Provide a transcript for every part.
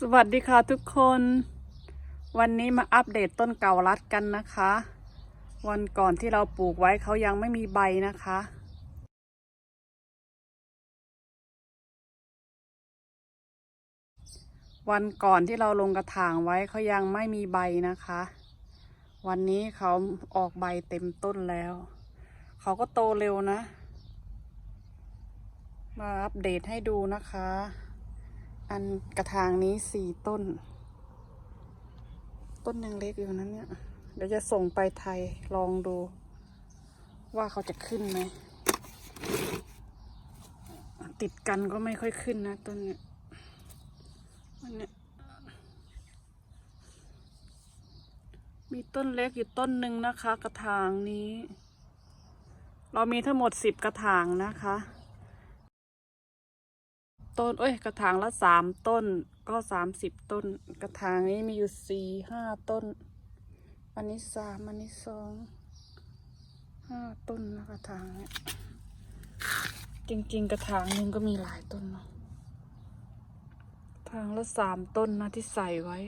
สวัสดีค่ะทุกคน วันนี้มาอัปเดตต้นเการัดกันนะคะ วันก่อนที่เราปลูกไว้เขายังไม่มีใบนะคะ วันก่อนที่เราลงกระถางไว้เขายังไม่มีใบนะคะ วันนี้เขาออกใบเต็มต้นแล้ว เขาก็โตเร็วนะ มาอัปเดตให้ดูนะคะ อันกระถางนี้สี่ต้น ต้นยังเล็กอยู่นั้นเนี่ย เดี๋ยวจะส่งไปไทยลองดู ว่าเขาจะขึ้นไหม ติดกันก็ไม่ค่อยขึ้นนะต้นเนี้ยอันเนี้ยมีต้นเล็กอยู่ต้นหนึ่งนะคะ กระถางนี้ เรามีทั้งหมดสิบกระถางนะคะ ต้น เอ้ย กระถางละสามต้น ก็สามสิบต้น กระถางนี้มีอยู่สี่ห้าต้น อันนี้สามอันนี้สองห้าต้นนะกระถางเนี่ยจริง ๆ กระถางนึงก็มีหลายต้นเนาะกระถางละสามต้นนะที่ใส่ไว้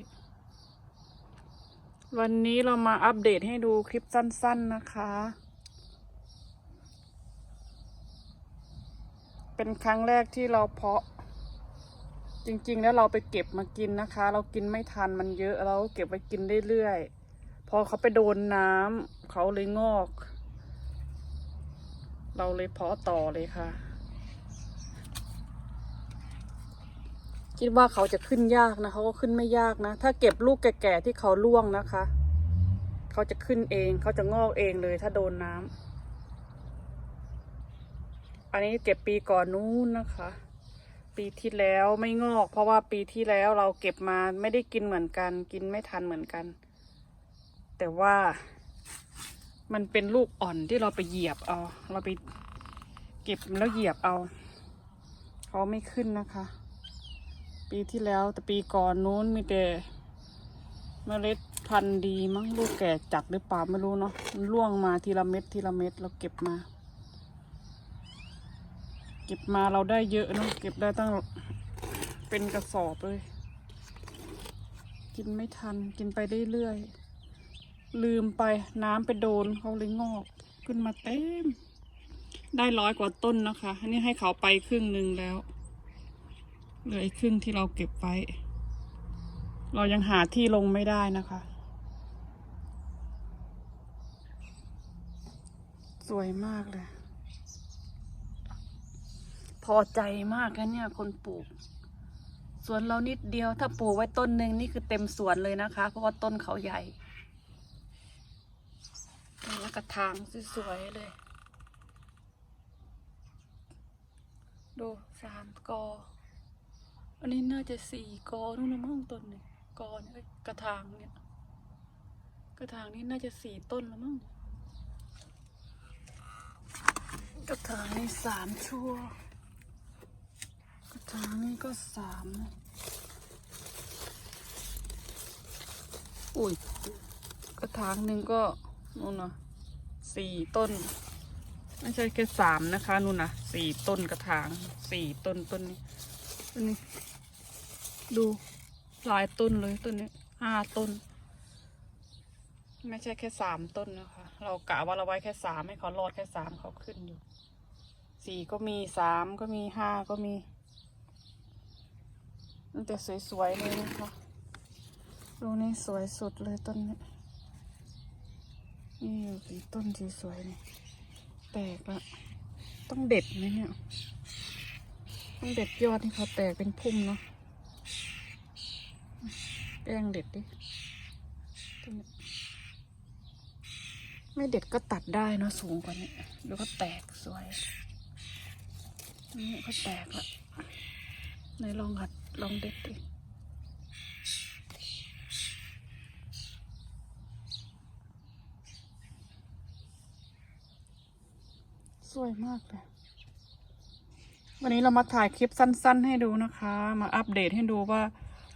วันนี้เรามาอัปเดตให้ดูคลิปสั้น ๆนะคะ เป็นครั้งแรกที่เราเพาะ จริงๆ แล้วเราไปเก็บมากินนะคะ เรากินไม่ทันมันเยอะเราก็เก็บไว้กินเรื่อยๆ พอเขาไปโดนน้ำเขาเลยงอก เราเลยเพาะต่อเลยค่ะ คิดว่าเขาจะขึ้นยากนะเขาก็ขึ้นไม่ยากนะ ถ้าเก็บลูกแก่ๆที่เขาล่วงนะคะ เขาจะขึ้นเองเขาจะงอกเองเลยถ้าโดนน้ำอันนี้เก็บปีก่อนนู้นนะคะ ปีที่แล้วไม่งอก เพราะว่าปีที่แล้วเราเก็บมาไม่ได้กินเหมือนกัน กินไม่ทันเหมือนกัน แต่ว่ามันเป็นลูกอ่อนที่เราไปเหยียบเอา เราไปเก็บแล้วเหยียบเอาเขาไม่ขึ้นนะคะ ปีที่แล้วแต่ปีก่อนนู้นมีแต่เมล็ดพันธุ์ดีมั้งลูกแก่จัดหรือเปล่าไม่รู้เนาะมันร่วงมาทีละเม็ดทีละเม็ดเราเก็บมา เก็บมาเราได้เยอะเนอะเก็บได้ตั้งเป็นกระสอบเลย กินไม่ทันกินไปเรื่อยๆลืมไปน้ำไปโดนเขาเลยงอกขึ้นมาเต็ม ได้ร้อยกว่าต้นนะคะ อันนี้ให้เขาไปครึ่งหนึ่งแล้วเหลืออีกครึ่งที่เราเก็บไว้ เรายังหาที่ลงไม่ได้นะคะ สวยมากเลย พอใจมากนะเนี่ยคนปลูก สวนเรานิดเดียว ถ้าปลูกไว้ต้นหนึ่งนี่คือเต็มสวนเลยนะคะ เพราะว่าต้นเขาใหญ่แล้วกระถางสวยๆเลย ดูสามกอ อันนี้น่าจะสี่กอนู่นนะมั้งต้นหนึ่งกอเนี่ยกระถางเนี่ย กระถางนี้น่าจะสี่ต้นแล้วมั้งกระถางนี้สามชั่ว กระถางนี้ก็สามอุ้ยกระถางหนึ่งก็นู่นนะสี่ต้น ไม่ใช่แค่สามนะคะนู่นนะสี่ต้นกระถางสี่ต้นต้นนี้ต้นนี้ ดูหลายต้นเลยต้นนี้ห้าต้น ไม่ใช่แค่สามต้นนะคะ เรากะว่าเราไว้แค่สามให้เขารอดแค่สามเขาขึ้นอยู่สี่ก็มีสามก็มีห้าก็มี มันจะสวยๆเลยนะคะดูนี่สวยสุดเลยต้นนี้นี่อยู่กี่ต้นที่สวยนี่แตกละต้องเด็ดไหมเนี่ยต้องเด็ดยอดที่เขาแตกเป็นพุ่มเนาะแป้งเด็ดดิต้นนี้ไม่เด็ดก็ตัดได้เนาะสูงกว่านี้ดี๋ยวก็แตกสวยนี่ก็แตกละไหนลองหัด ลองเด็ดดิสวยมากเลยวันนี้เรามาถ่ายคลิปสั้น ๆ ให้ดูนะคะ มาอัปเดตให้ดูว่า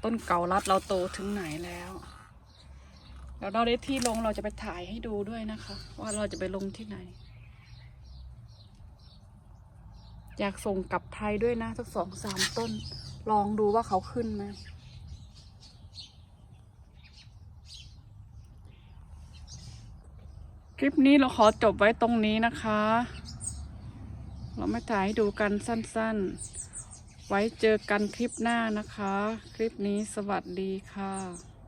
ต้นเก่ารัดเราโตถึงไหนแล้วแล้วเราได้ที่ลงเราจะไปถ่ายให้ดูด้วยนะคะ ว่าเราจะไปลงที่ไหน อยากส่งกลับไทยด้วยนะสักสองสามต้น ลองดูว่าเขาขึ้นไหมคลิปนี้เราขอจบไว้ตรงนี้นะคะ เราไม่ถ่ายให้ดูกันสั้นๆ ไว้เจอกันคลิปหน้านะคะ คลิปนี้สวัสดีค่ะ